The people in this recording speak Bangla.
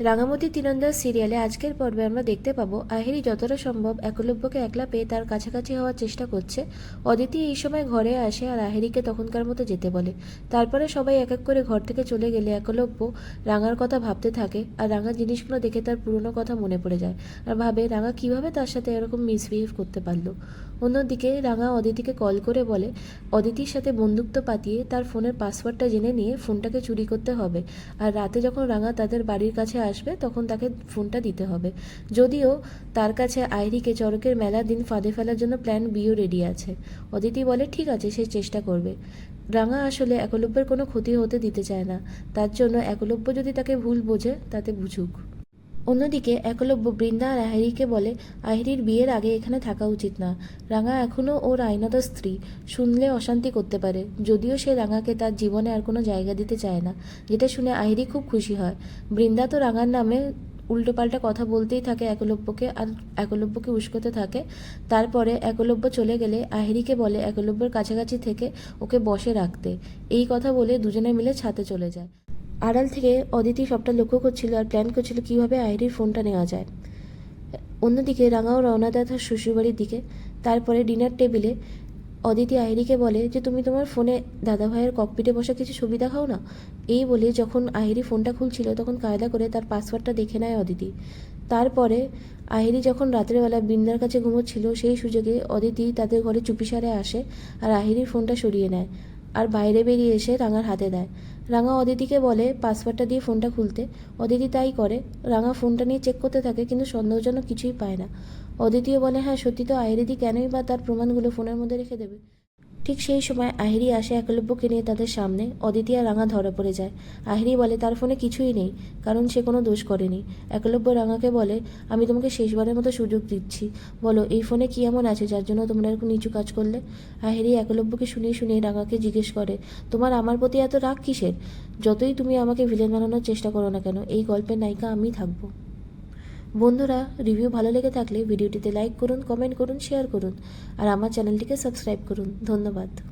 রাঙামতি তীরন্দাজ সিরিয়ালে আজকের পর্বে আমরা দেখতে পাবো, আহিরি যতটা সম্ভব একলব্যকে একলা পেয়ে তার কাছাকাছি হওয়ার চেষ্টা করছে। অদিতি এই সময় ঘরে আসে আর আহিরিকে তখনকার মতো যেতে বলে। তারপরে সবাই এক এক করে ঘর থেকে চলে গেলে একলব্য রাঙার কথা ভাবতে থাকে আর রাঙা জিনিসগুলো দেখে তার পুরনো কথা মনে পড়ে যায় আর ভাবে রাঙা কীভাবে তার সাথে এরকম মিসবিহেভ করতে পারল। অন্যদিকে রাঙা অদিতিকে কল করে বলে, অদিতির সাথে বন্ধুত্ব পাতিয়ে তার ফোনের পাসওয়ার্ডটা জেনে নিয়ে ফোনটাকে চুরি করতে হবে। আর রাতে যখন রাঙা তাদের বাড়ির কাছে আসবে, তখন তাকে ফোনটা দিতে হবে। যদিও তার কাছে আইরিকে চরকের মেলার দিন ফাঁদে ফেলার জন্য প্ল্যান বিও রেডি আছে। অদিতি বলে, ঠিক আছে, সে চেষ্টা করবে। রাঙা আসলে একলব্যের কোনো ক্ষতি হতে দিতে চায় না। তার জন্য একলব্য যদি তাকে ভুল বোঝে, তাতে বুঝুক। অন্যদিকে, একলব্য বৃন্দা আর আহিরিকে বলে, আহিরির বিয়ের আগে এখানে থাকা উচিত না। রাঙা এখনও ওর আইনত স্ত্রী। শুনলে অশান্তি করতে পারে। যদিও সে রাঙাকে তার জীবনে আর কোনো জায়গা দিতে চায় না। যেটা শুনে আহিরি খুব খুশি হয়। বৃন্দা তো রাঙার নামে উল্টোপাল্টা কথা বলতেই থাকে একলব্যকে আর একলব্যকে উস্কোতে থাকে। তারপরে একলব্য চলে গেলে আহিরিকে বলে, একলব্যের কাছাকাছি থেকে ওকে বসে রাখতে। এই কথা বলে দুজনে মিলে ছাতে চলে যায়। আড়াল থেকে অদিতি সবটা লক্ষ্য করছিল আর প্ল্যান করছিল কীভাবে আইরির ফোনটা নেওয়া যায়। অন্যদিকে রাঙাও রওনা দেয় তার শ্বশুরবাড়ির দিকে। তারপরে ডিনার টেবিলে অদিতি আহিরিকে বলে যে, তুমি তোমার ফোনে দাদাভাইয়ের ককপিটে বসা কিছু ছবি দেখাও না? এই বলে যখন আহিরি ফোনটা খুলছিল, তখন কায়দা করে তার পাসওয়ার্ডটা দেখে নেয় অদিতি। তারপরে আহিরি যখন রাত্রেবেলা বৃন্দার কাছে ঘুমোচ্ছিল, সেই সুযোগে অদিতি তাদের ঘরে চুপিসারে আসে আর আহিরির ফোনটা সরিয়ে নেয়। আর বাইরে বেরিয়ে এসে রাঙার হাতে দেয়। রাঙা অদিতিকে বলে, পাসওয়ার্ডটা দিয়ে ফোনটা খুলতে। অদিতি তাই করে। রাঙা ফোনটা নিয়ে চেক করতে থাকে, কিন্তু সন্দেহজনক কিছুই পায় না। অদিতিও বলে হ্যাঁ সত্যি তো আহিরিদি কেনই বা তার প্রমাণগুলো ফোনের মধ্যে রেখে দেবে? ঠিক সেই সময় আহিরি আসে একলব্যকে নিয়ে তাদের সামনে। অদিতি আর রাঙা ধরা পড়ে যায়। আহিরি বলে, তার ফোনে কিছুই নেই, কারণ সে কোনো দোষ করেনি। একলব্য রাঙাকে বলে, আমি তোমাকে শেষবারের মতো সুযোগ দিচ্ছি। বলো, এই ফোনে কি এমন আছে যার জন্য তোমরা এরকম নিচু কাজ করলে? আহিরি একলব্যকে শুনিয়ে শুনিয়ে রাঙাকে জিজ্ঞেস করে, তোমার আমার প্রতি এত রাগ কিসের? যতই তুমি আমাকে ভিলেন বানানোর চেষ্টা করো না কেন, এই গল্পের নায়িকা আমি থাকব। বন্ধুরা রিভিউ ভালো লেগে থাকলে ভিডিওটিতে লাইক করুন কমেন্ট করুন শেয়ার করুন, আর আমার চ্যানেলটিকে সাবস্ক্রাইব করুন। ধন্যবাদ।